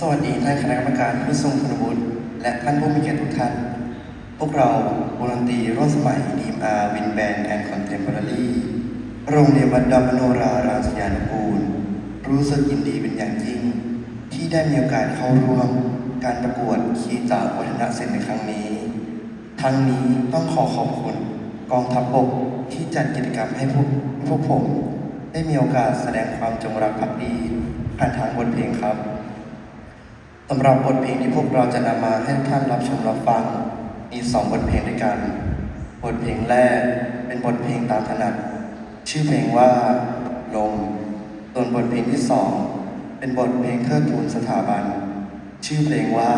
สวัสดีท่านคณะกรรมการผู้ทรงคุณวุฒิและท่านผู้มีเกียรติทุกท่าน พวกเราวงดนตรีร่วมสมัยดีมอาวินแบนแอนด์คอนเทมพอร์รี่โรงเรียนวัดดอมโนราราชยานุกูล รู้สึกยินดีเป็นอย่างยิ่ง ที่ได้มีโอกาสเข้าร่วม การประกวดขีตาวัฒนศิลป์ในครั้งนี้ ทั้งนี้ต้องขอขอบคุณกองทัพบกที่จัดกิจกรรมให้พวกพวกผม ได้มีโอกาสแสดงความจงรักภักดีผ่านทางบทเพลงครับ สำหรับบทเพลงที่พวกเราจะนำมาให้ท่านรับชมรับฟัง มีสองบทเพลงด้วยกัน บทเพลงแรกเป็นบทเพลงตามถนัด ชื่อเพลงว่าลมส่วนบทเพลงที่สองเป็นบทเพลงเทิดทูนสถาบัน ชื่อเพลงว่า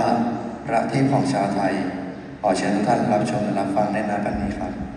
ประเทศของชาวไทย ขอเชิญทุกท่านรับชมและรับฟังในนาบันนี้ครับ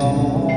Oh.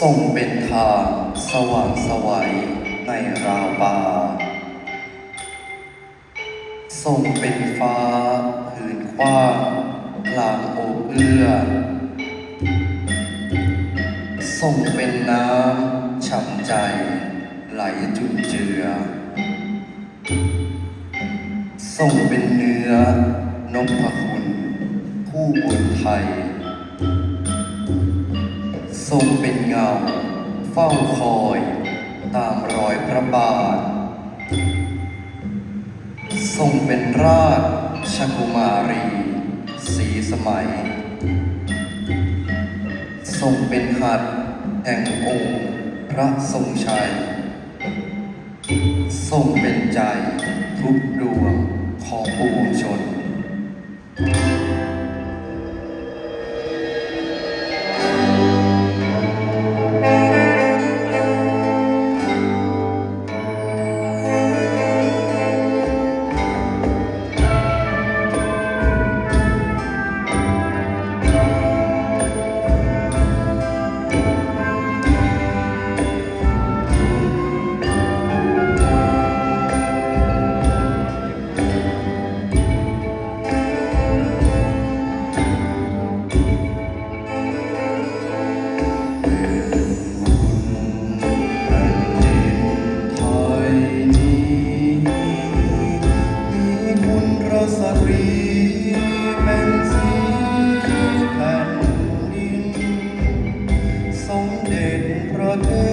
ทรงเป็นทางสว่างสวัยในราวบาทรงเป็นฟ้าผืนกว้างกลางโอเอื้อทรงเป็นน้ำฉ่ำใจไหลจุนเจือทรงเป็นเนื้อนพคุณ ผู้บุญไทย ทรงเป็นเงา เฝ้าคอย ตามรอยพระบาท ทรงเป็นราชชกุมารี สีสมัย ทรงเป็นหัดแห่งองค์พระทรงชัย ทรงเป็นใจทุกดวงของปวงชน Amen.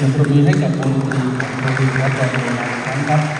เสียงปรบมือให้กับวงดนตรีของโรงเรียนวัดดอนโนราอีกครั้งครับ